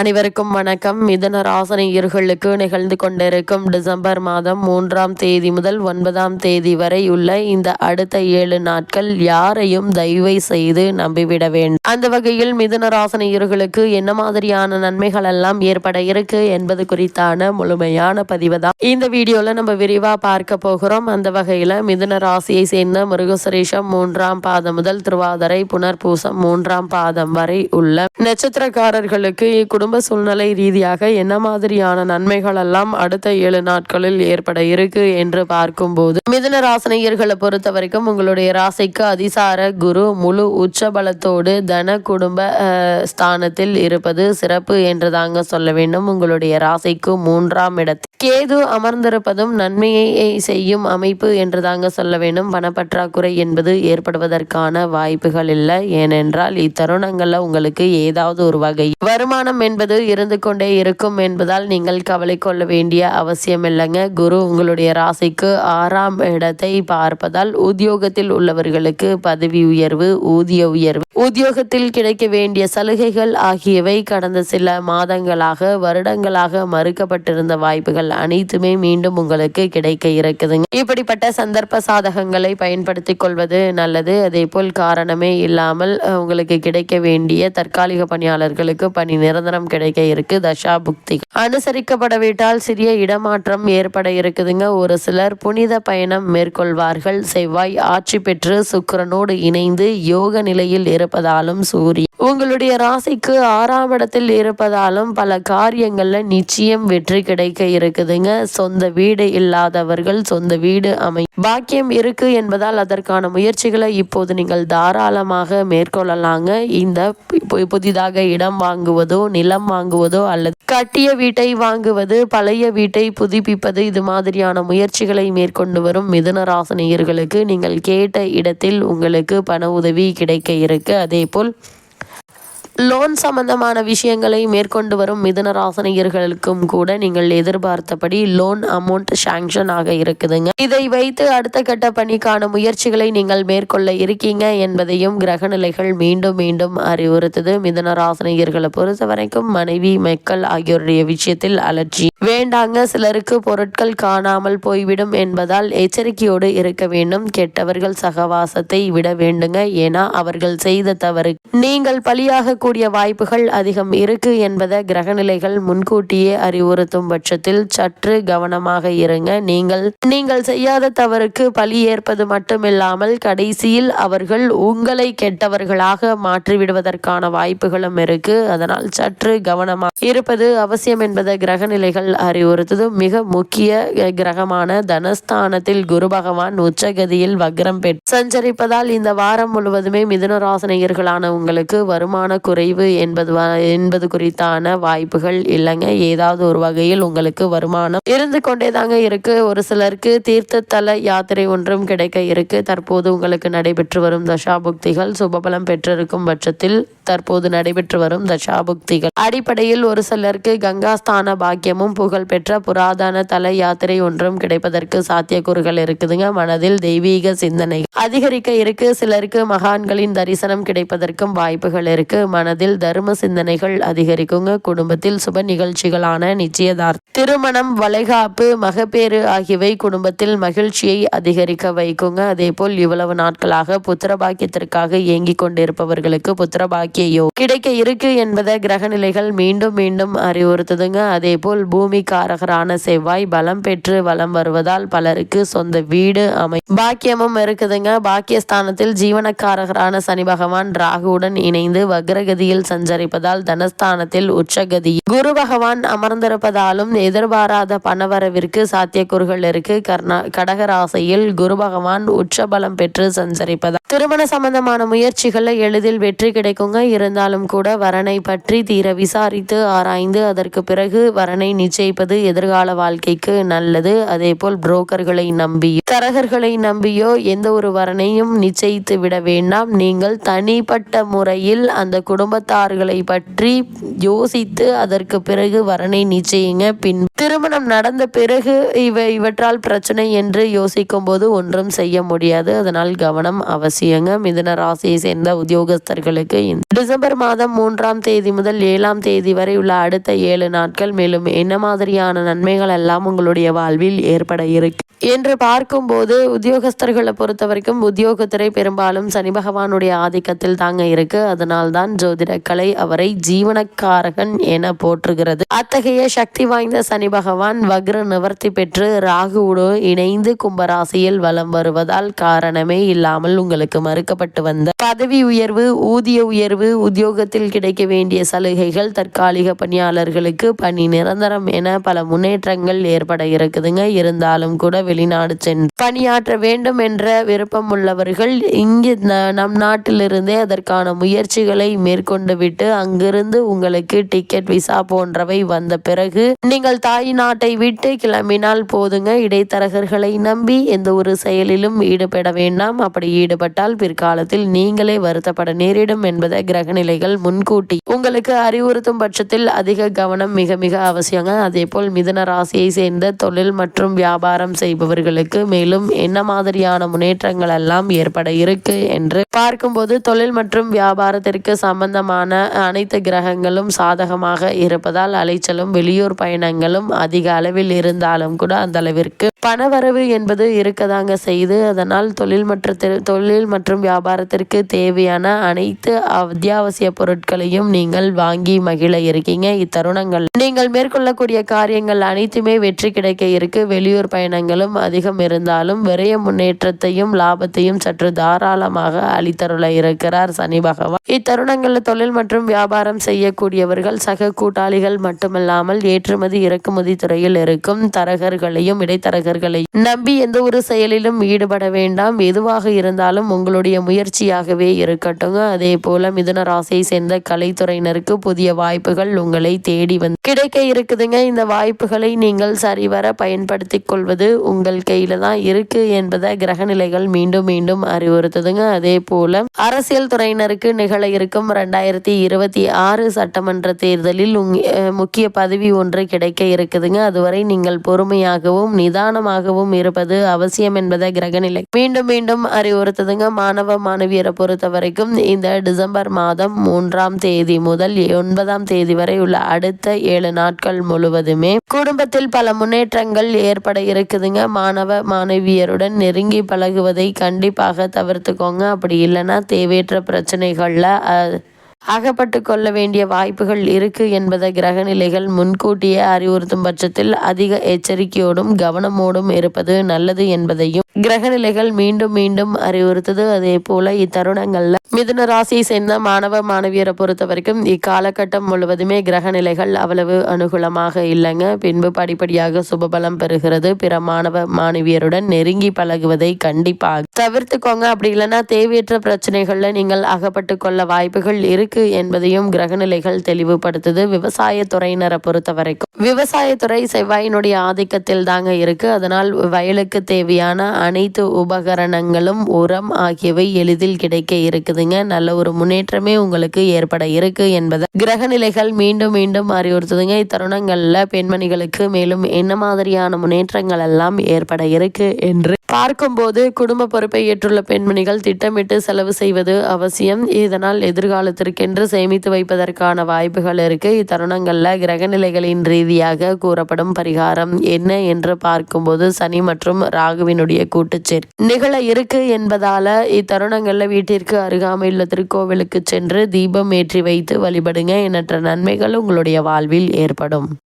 அனைவருக்கும் வணக்கம். மிதன ராசனையர்களுக்கு நிகழ்ந்து கொண்டிருக்கும் டிசம்பர் மாதம் மூன்றாம் தேதி முதல் ஒன்பதாம் தேதி வரை உள்ள இந்த அடுத்த ஏழு நாட்கள் யாரையும் தயவை செய்து நம்பிவிட வேண்டும் அந்த வகையில் மிதன ராசனையர்களுக்கு என்ன மாதிரியான நன்மைகள் எல்லாம் ஏற்பட இருக்கு என்பது குறித்தான முழுமையான பதிவு தான் இந்த வீடியோல நம்ம விரிவா பார்க்க போகிறோம். அந்த வகையில மிதுன ராசியை சேர்ந்த மிருகசுரேஷம் மூன்றாம் பாதம் முதல் திருவாதிரை புனர்பூசம் மூன்றாம் பாதம் வரை உள்ள நட்சத்திரக்காரர்களுக்கு குடும்ப சூழ்நிலை ரீதியாக என்ன மாதிரியான நன்மைகள் எல்லாம் அடுத்த ஏழு நாட்களில் ஏற்பட இருக்கு என்று பார்க்கும்போது மிதுன ராசனையர்களை பொறுத்த வரைக்கும் உங்களுடைய ராசிக்கு அதிசார குரு முழு உச்சபலத்தோடு தன குடும்ப ஸ்தானத்தில் இருப்பது சிறப்பு என்று தாங்க சொல்ல வேண்டும். உங்களுடைய ராசிக்கு மூன்றாம் இடத்தில் கேது அமர்ந்திருப்பதும் நன்மையை செய்யும் அமைப்பு என்று தாங்க சொல்ல வேண்டும். பணப்பற்றாக்குறை என்பது ஏற்படுவதற்கான வாய்ப்புகள் இல்லை. ஏனென்றால் இத்தருணங்கள்ல உங்களுக்கு ஏதாவது ஒரு வகை வருமானம் என்பது இருந்து கொண்டே இருக்கும் என்பதால் நீங்கள் கவலை கொள்ள வேண்டிய அவசியம் இல்லைங்க குரு உங்களுடைய ராசிக்கு ஆறாம் இடத்தை பார்ப்பதால் உத்தியோகத்தில் உள்ளவர்களுக்கு பதவி உயர்வு ஊதிய உயர்வு உத்தியோகத்தில் கிடைக்க வேண்டிய சலுகைகள் ஆகியவை கடந்த சில மாதங்களாக வருடங்களாக மறுக்கப்பட்டிருந்த வாய்ப்புகள் அனைத்துமே மீண்டும் உங்களுக்கு கிடைக்க இருக்குதுங்க. இப்படிப்பட்ட சந்தர்ப்ப சாதகங்களை பயன்படுத்திக் கொள்வது நல்லது. அதே போல் காரணமே இல்லாமல் உங்களுக்கு கிடைக்க வேண்டிய தற்காலிக பணியாளர்களுக்கு பணி நிரந்தரம் கிடைக்க இருக்கு. தசா புக்தி. அனுசரிக்கப்படவிட்டால் சிறிய இடமாற்றம் ஏற்பட இருக்குதுங்க. ஒரு சிலர் புனித பயணம் மேற்கொள்வார்கள். செவ்வாய் ஆட்சி பெற்று சுக்கிரனோடு இணைந்து யோக நிலையில் இருப்பதாலும் சூரிய. உங்களுடைய ராசிக்கு ஆறாம் இடத்தில் இருப்பதாலும் பல காரியங்கள்ல நிச்சயம் வெற்றி கிடைக்க இருக்குதுங்க. சொந்த வீடு இல்லாதவர்கள் சொந்த வீடு அமை பாக்கியம் இருக்கு என்பதால் அதற்கான முயற்சிகளை இப்போது நீங்கள் தாராளமாக மேற்கொள்ளலாங்க. இந்த பு- புதிதாக இடம் வாங்குவதோ நில நிலம் வாங்குவதோ அல்லது கட்டிய வீட்டை வாங்குவது பழைய வீட்டை புதுப்பிப்பது இது மாதிரியான முயற்சிகளை மேற்கொண்டு வரும் மிதுன ராசினியர்களுக்கு நீங்கள் கேட்ட இடத்தில் உங்களுக்கு பண உதவி கிடைக்க இருக்கு. அதே போல் லோன் சம்பந்தமான விஷயங்களை மேற்கொண்டு வரும் மிதுன ராசனியர்களுக்கும் கூட நீங்கள் எதிர்பார்த்தபடி லோன் அமௌண்ட் சாங்ஷன் ஆக இருக்குதுங்க. இதை வைத்து அடுத்த கட்ட பணிக்கான முயற்சிகளை நீங்கள் மேற்கொள்ள இருக்கீங்க என்பதையும் கிரகநிலைகள் மீண்டும் மீண்டும் அறிவுறுத்துது. மிதுன ராசனியர்களை பொறுத்த வரைக்கும் மனைவி மக்கள் ஆகியோருடைய விஷயத்தில் அலர்ஜி. வேண்டாங்க சிலருக்கு பொருட்கள் காணாமல் போய்விடும் என்பதால் எச்சரிக்கையோடு இருக்க வேண்டும். கெட்டவர்கள் சகவாசத்தை விட வேண்டுங்க. ஏன்னா அவர்கள் செய்த தவறு. நீங்கள் பலியாகக்கூடிய வாய்ப்புகள் அதிகம் இருக்கு என்பதை கிரகநிலைகள் முன்கூட்டியே அறிவுறுத்தும் பட்சத்தில் சற்று கவனமாக இருங்க. நீங்கள் நீங்கள் செய்யாத தவறுக்கு பலி ஏற்பது மட்டுமில்லாமல் கடைசியில் அவர்கள் உங்களை கெட்டவர்களாக மாற்றிவிடுவதற்கான வாய்ப்புகளும் இருக்கு. அதனால் சற்று கவனமாக இருப்பது அவசியம் என்பதை கிரகநிலைகள் அறிவுறுத்தது. மிக முக்கிய கிரகமான தனஸ்தானத்தில் குரு பகவான் உச்சகதியில் வக்ரம் பெற்று சஞ்சரிப்பதால் இந்த வாரம் முழுவதுமே மிதுன ராசனையர்களான உங்களுக்கு வருமான குறைவு என்பது என்பது குறித்தான வாய்ப்புகள் இல்லைங்க. ஏதாவது ஒரு வகையில் உங்களுக்கு வருமானம் இருந்து கொண்டே தாங்க இருக்கு. ஒரு சிலருக்கு தீர்த்த தல யாத்திரை ஒன்றும் கிடைக்க இருக்கு. தற்போது உங்களுக்கு நடைபெற்று வரும் தசாபுக்திகள் சுபபலம் பெற்றிருக்கும் பட்சத்தில் தற்போது நடைபெற்று வரும் தசாபுக்திகள். அடிப்படையில் ஒரு சிலருக்கு கங்காஸ்தான பாக்கியமும் புகழ் பெற்ற புராதன தல யாத்திரை ஒன்றும் கிடைப்பதற்கு சாத்தியக்கூறுகள் இருக்குதுங்க. மனதில் தெய்வீக சிந்தனை அதிகரிக்க இருக்கு. சிலருக்கு மகான்களின் தரிசனம் கிடைப்பதற்கும் வாய்ப்புகள் இருக்கு. மனதில் தர்ம சிந்தனைகள் அதிகரிக்குங்க. குடும்பத்தில் சுப நிகழ்ச்சிகளான நிச்சயதார்த்தம் திருமணம் வளைகாப்பு மகப்பேறு ஆகியவை குடும்பத்தில் மகிழ்ச்சியை அதிகரிக்க வைக்குங்க. அதே போல் இவ்வளவு நாட்களாக புத்திரபாக்கியத்திற்காக ஏங்கிக் கொண்டிருப்பவர்களுக்கு புத்திர கிடைக்க இருக்கு என்பதை கிரகநிலைகள் மீண்டும் மீண்டும் அறிவுறுத்துதுங்க. அதே போல் பூமிக்காரகரான செவ்வாய் பலம் பெற்று வலம் வருவதால் பலருக்கு சொந்த வீடு அமை பாக்கியமும் இருக்குதுங்க. பாக்கியஸ்தானத்தில் ஜீவனக்காரகரான சனி பகவான் ராகுவுடன் இணைந்து வக்ரகதியில் சஞ்சரிப்பதால் தனஸ்தானத்தில் உச்சகதி. குரு பகவான் அமர்ந்திருப்பதாலும் எதிர்பாராத பணவரவிற்கு சாத்தியக்கூறுகள் இருக்கு. கர்ணா கடகராசையில் குரு பகவான் உச்சபலம் பெற்று சஞ்சரிப்பதால் திருமண சம்பந்தமான முயற்சிகளை எளிதில் வெற்றி கிடைக்குங்க. இருந்தாலும் கூட வரனை பற்றி தீர விசாரித்து ஆராய்ந்து அதற்கு பிறகு வரனை நிச்சயிப்பது எதிர்கால வாழ்க்கைக்கு நல்லது. அதே போல் புரோக்கர்களை நம்பி தரகர்களை நம்பியோ எந்த ஒரு வரனையும் நிச்சயித்து விட வேண்டாம். நீங்கள் தனிப்பட்ட முறையில் அந்த குடும்பத்தார்களை பற்றி யோசித்து அதற்கு பிறகு வரனை நிச்சயிங்க. பின் திருமணம் நடந்த பிறகு இவ இவற்றால் பிரச்சனை என்று யோசிக்கும் போது ஒன்றும் செய்ய முடியாது. அதனால் கவனம் அவசியங்க. மிதன ராசியை சேர்ந்த உத்தியோகஸ்தர்களுக்கு டிசம்பர் மாதம் மூன்றாம் தேதி முதல் ஏழாம் தேதி வரை உள்ள அடுத்த ஏழு நாட்கள் மேலும் என்ன மாதிரியான நன்மைகள் எல்லாம் உங்களுடைய வாழ்வில் ஏற்பட இருக்கு என்று பார்க்கும்போது உத்தியோகஸ்தர்களை பொறுத்த வரைக்கும் உத்தியோகத்துறை பெரும்பாலும் சனி பகவானுடைய ஆதிக்கத்தில் தாங்க இருக்கு. அதனால்தான் ஜோதிட கலை அவரை ஜீவனக்காரகன் என போற்றுகிறது. அத்தகைய சக்தி வாய்ந்த சனி பகவான் வக்ர நிவர்த்தி பெற்று ராகுவோடு இணைந்து கும்பராசியில் வலம் வருவதால் காரணமே இல்லாமல் உங்களுக்கு மறுக்கப்பட்டு வந்த பதவி உயர்வு ஊதிய உயர்வு உத்தியோகத்தில் கிடைக்க வேண்டிய சலுகைகள் தற்காலிக பணியாளர்களுக்கு பணி நிரந்தரம் என பல முன்னேற்றங்கள் ஏற்பட இருக்குதுங்க. இருந்தாலும் கூட வெளிநாடு சென்று பணியாற்ற வேண்டும் என்ற விருப்பம் உள்ளவர்கள் இங்கு நம் நாட்டிலிருந்தே அதற்கான முயற்சிகளை மேற்கொண்டு விட்டு அங்கிருந்து உங்களுக்கு டிக்கெட் விசா போன்றவை வந்த பிறகு நீங்கள் தாய் நாட்டை விட்டு கிளம்பினால் போதுங்க. இடைத்தரகர்களை நம்பி எந்த ஒரு செயலிலும் ஈடுபட வேண்டாம். அப்படி ஈடுபட்டால் பிற்காலத்தில் நீங்களே வருத்தப்பட நேரிடும் என்பதை கிரகநிலைகள் முன்கூட்டி உங்களுக்கு அறிவுறுத்தும் பட்சத்தில் அதிக கவனம் மிக மிக அவசியங்க. அதே போல் மிதன ராசியை சேர்ந்த தொழில் மற்றும் வியாபாரம் செய்பவர்களுக்கு மேலும் என்ன மாதிரியான முன்னேற்றங்கள் எல்லாம் ஏற்பட இருக்கு என்று பார்க்கும்போது தொழில் மற்றும் வியாபாரத்திற்கு சம்பந்தமான அனைத்து கிரகங்களும் சாதகமாக இருப்பதால் அலைச்சலும் வெளியூர் பயணங்களும் அதிக அளவில் இருந்தாலும் கூட அந்த அளவிற்கு பணவரவு என்பது இருக்கதாங்க செய்து அதனால் தொழில் மற்றும் தொழில் மற்றும் வியாபாரத்திற்கு தேவையான அனைத்து அத்தியாவசிய பொருட்களையும் நீங்கள் வாங்கி மகிழ இருக்கீங்க. இத்தருணங்கள் நீங்கள் மேற்கொள்ளக்கூடிய காரியங்கள் அனைத்துமே வெற்றி கிடைக்க இருக்கு. வெளியூர் பயணங்களும் அதிகம் இருந்தாலும் விரைய முன்னேற்றத்தையும் லாபத்தையும் சற்று தாராளமாக அளித்தருள இருக்கிறார் சனி பகவான். இத்தருணங்களில் தொழில் மற்றும் வியாபாரம் செய்யக்கூடியவர்கள் சக கூட்டாளிகள் மட்டுமல்லாமல் ஏற்றுமதி இறக்குமதி துறையில் இருக்கும் தரகர்களையும் இடைத்தரகர்களையும் நம்பி எந்த ஒரு செயலிலும் ஈடுபட வேண்டாம். எதுவாக இருந்தாலும் உங்களுடைய முயற்சியாகவே இருக்கட்டும் அதே போல மிதுன ராசியை சேர்ந்த கலைத்துறையினருக்கு புதிய வாய்ப்புகள் உங்களை தேடி வந்து கிடைக்க இருக்குதுங்க. இந்த வாய்ப்புகளை நீங்கள் சரிவர பயன்படுத்தி கொள்வது உங்கள் கையில தான் இருக்கு என்பதை கிரகநிலைகள் மீண்டும் மீண்டும் அறிவுறுத்துதுங்க. அதே போல அரசியல் துறையினருக்கு நிகழ இருக்கும் ரெண்டாயிரத்தி இருபத்தி ஆறு சட்டமன்ற தேர்தலில் முக்கிய பதவி ஒன்று கிடைக்க இருக்குதுங்க. அதுவரை நீங்கள் பொறுமையாகவும் நிதானமாகவும் இருப்பது அவசியம் என்பதை கிரகநிலை மீண்டும் மீண்டும் அறிவுறுத்துதுங்க. மாணவ மாணவியரை பொறுத்த வரைக்கும் இந்த டிசம்பர் மாதம் மூன்றாம் தேதி முதல் ஒன்பதாம் தேதி வரை உள்ள அடுத்த ஏழு நாட்கள் முழுவதுமே குடும்பத்தில் பல முன்னேற்றங்கள் ஏற்பட இருக்குதுங்க. மாணவ மாணவியருடன் நெருங்கி பழகுவதை கண்டிப்பாக தவிர்த்துக்கோங்க. அப்படி இல்லைன்னா தேவையற்ற பிரச்சனைகளில் அகப்பட்டு கொள்ள வேண்டிய வாய்ப்புகள் இருக்கு என்பதை கிரகநிலைகள் முன்கூட்டியே அறிவுறுத்தும் பட்சத்தில் அதிக எச்சரிக்கையோடும் கவனமோடும் இருப்பது நல்லது என்பதையும் கிரகநிலைகள் மீண்டும் மீண்டும் அறிவுறுத்தது. அதே போல இத்தருணங்கள்ல மிதுன ராசியை சேர்ந்த மாணவ மாணவியரை பொறுத்த வரைக்கும் இக்காலகட்டம் முழுவதுமே கிரகநிலைகள் அவ்வளவு அனுகூலமாக இல்லைங்க. பின்பு படிப்படியாக சுபபலம் பெறுகிறது. பிற மாணவ மாணவியருடன் நெருங்கி பழகுவதை கண்டிப்பாக தவிர்த்துக்கோங்க. அப்படி இல்லைன்னா தேவையற்ற பிரச்சனைகள்ல நீங்கள் அகப்பட்டு கொள்ள வாய்ப்புகள் இருக்கு. இருக்கு என்பதையும் கிரகநிலைகள் தெளிவுபடுத்துது. விவசாயத்துறையினரை பொறுத்த வரைக்கும் விவசாயத்துறை செவ்வாயினுடைய ஆதிக்கத்தில் தாங்க இருக்கு. அதனால் வயலுக்கு தேவையான அனைத்து உபகரணங்களும் உரம் ஆகியவை எளிதில் கிடைக்க இருக்குதுங்க. நல்ல ஒரு முன்னேற்றமே உங்களுக்கு ஏற்பட இருக்கு என்பதை கிரகநிலைகள் மீண்டும் மீண்டும் அறிவுறுத்துதுங்க. இத்தருணங்கள்ல பெண்மணிகளுக்கு மேலும் என்ன மாதிரியான முன்னேற்றங்கள் எல்லாம் ஏற்பட இருக்கு என்று பார்க்கும்போது குடும்ப பொறுப்பை ஏற்றுள்ள பெண்மணிகள் திட்டமிட்டு செலவு செய்வது அவசியம். இதனால் எதிர்காலத்திற்கு என்று சேமித்து வைப்பதற்கான வாய்ப்புகள் இருக்குது இத்தருணங்களில் கிரகநிலைகளின் ரீதியாக கூறப்படும் பரிகாரம் என்ன என்று பார்க்கும்போது சனி மற்றும் ராகுவினுடைய கூட்டுச்சேர். நிகழ இருக்கு என்பதால் இத்தருணங்களில் வீட்டிற்கு அருகாமையுள்ள திருக்கோவிலுக்கு சென்று தீபம் ஏற்றி வைத்து வழிபடுங்க. எண்ணற்ற நன்மைகள் உங்களுடைய வாழ்வில் ஏற்படும்.